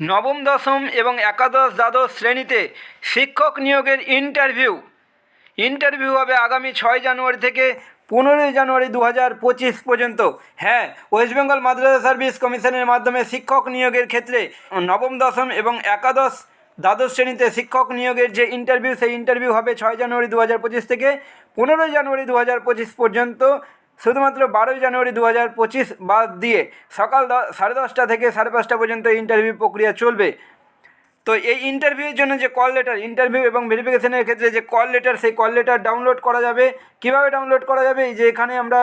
নবম দশম এবং একাদশ দ্বাদশ শ্রেণীতে শিক্ষক নিয়োগের ইন্টারভিউ ইন্টারভিউ হবে আগামী ছয় জানুয়ারি থেকে পনেরোই জানুয়ারি দু পঁচিশ পর্যন্ত। হ্যাঁ ওয়েস্ট বেঙ্গল মাদ্রাসা সার্ভিস কমিশনের মাধ্যমে শিক্ষক নিয়োগের ক্ষেত্রে নবম দশম এবং একাদশ দ্বাদশ শ্রেণীতে শিক্ষক নিয়োগের যে ইন্টারভিউ সেই ইন্টারভিউ হবে ছয় জানুয়ারি দু হাজার পঁচিশ থেকে পনেরোই জানুয়ারি দু হাজার পঁচিশ পর্যন্ত। শুধুমাত্র বারোই জানুয়ারি দু হাজার পঁচিশ বাদ দিয়ে সকাল সাড়ে দশটা থেকে সাড়ে পাঁচটা পর্যন্ত ইন্টারভিউ প্রক্রিয়া চলবে। তো এই ইন্টারভিউয়ের জন্য যে কল লেটার ইন্টারভিউ এবং ভেরিফিকেশনের ক্ষেত্রে যে কল লেটার সেই কল লেটার ডাউনলোড করা যাবে। কীভাবে ডাউনলোড করা যাবে? যে এখানে আমরা,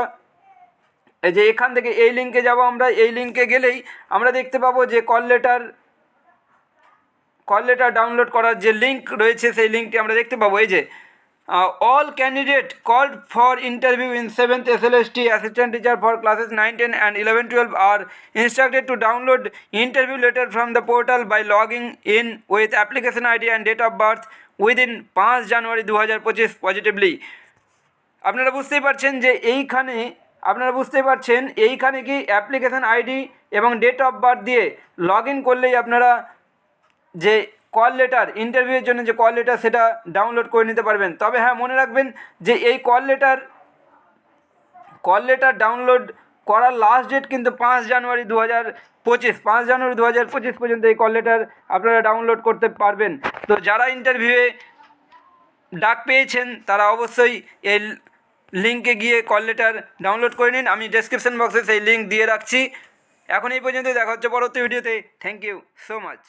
এই যে এখান থেকে এই লিঙ্কে যাব আমরা। এই লিঙ্কে গেলেই আমরা দেখতে পাবো যে call letter call letter download করার যে লিঙ্ক রয়েছে, সেই লিঙ্কটি আমরা দেখতে পাবো। এই যে all candidate called for interview in seventh S L S T assistant teacher for classes nine ten and eleven twelve are instructed to download interview letter from the portal by logging in with application ID and date of birth within পাঁচ জানুয়ারি দু হাজার পঁচিশ positively আপনারা বুঝতেই পারছেন যে এইখানে, আপনারা বুঝতেই পারছেন এইখানে কি অ্যাপ্লিকেশন আইডি এবং ডেট অফ বার্থ দিয়ে লগ ইন করলেই আপনারা যে কল লেটার ইন্টারভিউয়ের জন্য যে কল লেটার সেটা ডাউনলোড করে নিতে পারবেন। তবে হ্যাঁ মনে রাখবেন যে এই call letter call letter download করার লাস্ট ডেট কিন্তু পাঁচ জানুয়ারি দু হাজার পঁচিশ, পাঁচ জানুয়ারি দু হাজার পঁচিশ পর্যন্ত এই কল লেটার আপনারা ডাউনলোড করতে পারবেন। তো যারা ইন্টারভিউয়ে ডাক পেয়েছেন, তারা অবশ্যই এই লিঙ্কে গিয়ে কল লেটার ডাউনলোড করে নিন। আমি ডেসক্রিপশন বক্সে সেই লিঙ্ক দিয়ে রাখছি। এখন এই পর্যন্ত দেখা হচ্ছে পরবর্তী ভিডিওতে থ্যাংক ইউ সো মাচ